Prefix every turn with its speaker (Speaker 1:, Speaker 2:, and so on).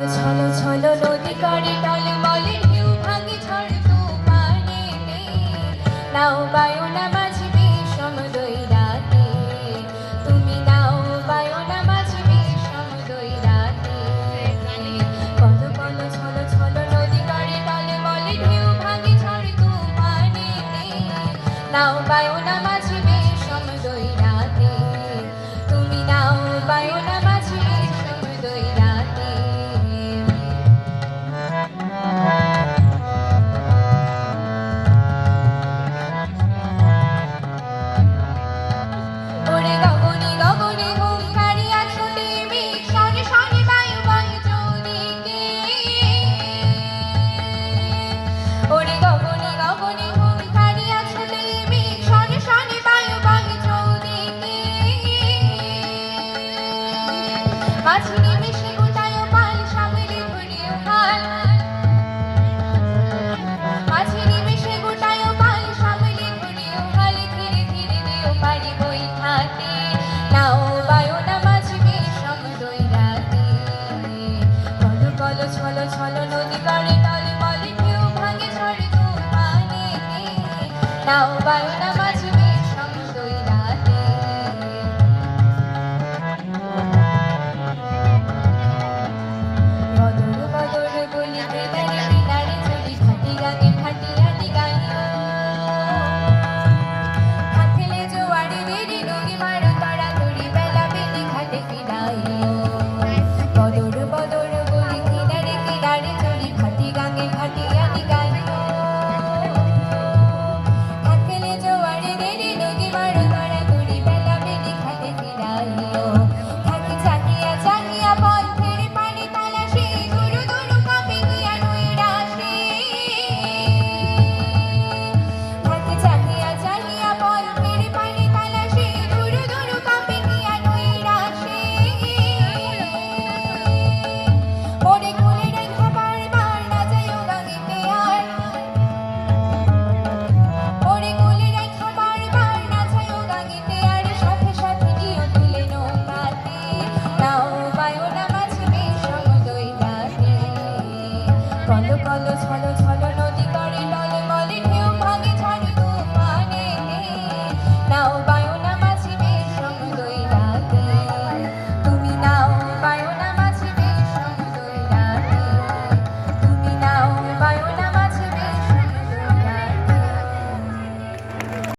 Speaker 1: ছলো ছলো নদী করে টলে মলে ঢেউ ভাঙে ঝড় তুফানেতে নাও বায়ু না মাঝি বিষম দই রাতে। তুমি নাও বায়ু না মাঝি বিষম দই রাতে। কলো কলো ছলো ছলো নদী করে টলে মলে ঢেউ ভাঙে ঝড় তুফানেতে নাও বায়ু না মাঝি মাঝি নিমেষে গোটায় পাল কল কল ছল